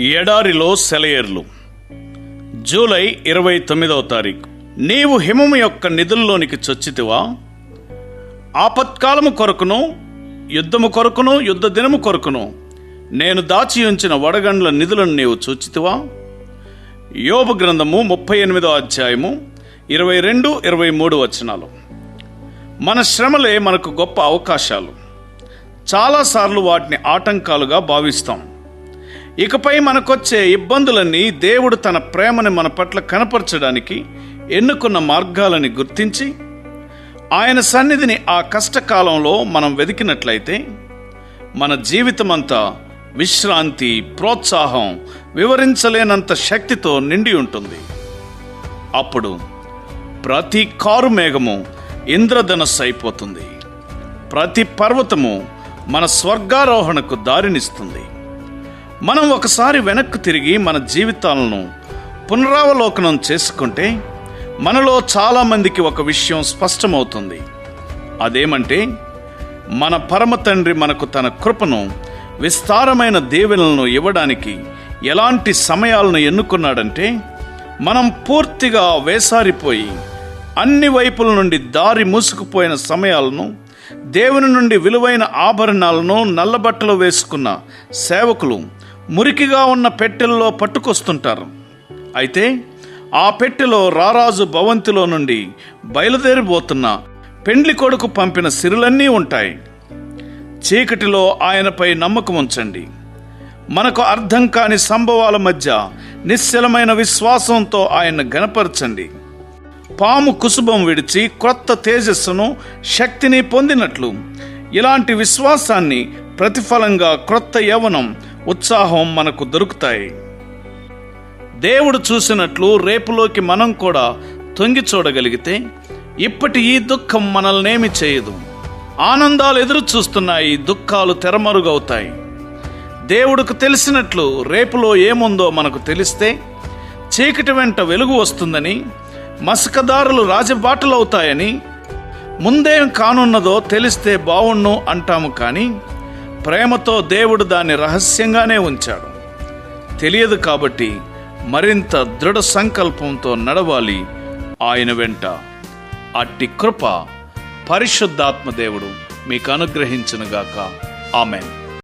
ఎడారిలో సెలయేర్లు. జూలై ఇరవై తొమ్మిదవ తారీఖు. నీవు హిమము యొక్క నిధుల్లోనికి చొచ్చితివా? ఆపత్కాలము కొరకును యుద్ధము కొరకును యుద్ధ దినము కొరకును. నేను దాచి ఉంచిన వడగండ్ల నిధులను నీవు చూచితివా? యోబు గ్రంథము ముప్పై ఎనిమిదో అధ్యాయము ఇరవై రెండు ఇరవై మూడు వచనాలు. మన శ్రమలే మనకు గొప్ప అవకాశాలు. చాలాసార్లు వాటిని ఆటంకాలుగా భావిస్తాం. ఇకపై మనకొచ్చే ఇబ్బందులన్నీ దేవుడు తన ప్రేమని మన పట్ల కనపరచడానికి ఎన్నుకున్న మార్గాలని గుర్తించి ఆయన సన్నిధిని ఆ కష్టకాలంలో మనం వెతికినట్లయితే మన జీవితమంతా విశ్రాంతి ప్రోత్సాహం వివరించలేనంత శక్తితో నిండి ఉంటుంది. అప్పుడు ప్రతి కారు మేఘము ఇంద్రధనస్సు అయిపోతుంది. ప్రతి పర్వతము మన స్వర్గారోహణకు దారినిస్తుంది. మనం ఒకసారి వెనక్కు తిరిగి మన జీవితాలను పునరావలోకనం చేసుకుంటే మనలో చాలామందికి ఒక విషయం స్పష్టమవుతుంది. అదేమంటే మన పరమ తండ్రి మనకు తన కృపను విస్తారమైన దేవులను ఇవ్వడానికి ఎలాంటి సమయాలను ఎన్నుకున్నాడంటే మనం పూర్తిగా వేసారిపోయి అన్ని వైపుల నుండి దారి మూసుకుపోయిన సమయాలను దేవుని నుండి విలువైన ఆభరణాలను నల్లబట్టలు వేసుకున్న సేవకులు మురికిగా ఉన్న పెట్టెల్లో పట్టుకొస్తుంటారు. అయితే ఆ పెట్టెలో రారాజు భవంతిలో నుండి బయలుదేరిపోతున్న పెండ్లి కొడుకు పంపిన సిరులన్నీ ఉంటాయి. చీకటిలో ఆయనపై నమ్మకం ఉంచండి. మనకు అర్థం కాని సంభవాల మధ్య నిశ్చలమైన విశ్వాసంతో ఆయన గనపరచండి పాము కుసుబం విడిచి క్రొత్త తేజస్సును శక్తిని పొందినట్లు ఇలాంటి విశ్వాసాన్ని ప్రతిఫలంగా క్రొత్త యవనం ఉత్సాహం మనకు దొరుకుతాయి. దేవుడు చూసినట్లు రేపులోకి మనం కూడా తొంగి చూడగలిగితే ఇప్పటి ఈ దుఃఖం మనల్నేమి చేయదు. ఆనందాలు ఎదురు చూస్తున్నాయి దుఃఖాలు తెరమరుగవుతాయి. దేవుడికి తెలిసినట్లు రేపులో ఏముందో మనకు తెలిస్తే చీకటి వెంట వెలుగు వస్తుందని మసకదారులు రాజబాటలవుతాయని ముందేం కానున్నదో తెలిస్తే బావుణ్ణు అంటాము కానీ ప్రేమతో దేవుడు దాన్ని రహస్యంగానే ఉంచాడు. తెలియదు కాబట్టి మరింత దృఢ సంకల్పంతో నడవాలి ఆయన వెంట. అట్టి కృప పరిశుద్ధాత్మ దేవుడు మీకు అనుగ్రహించునుగాక. ఆమెన్.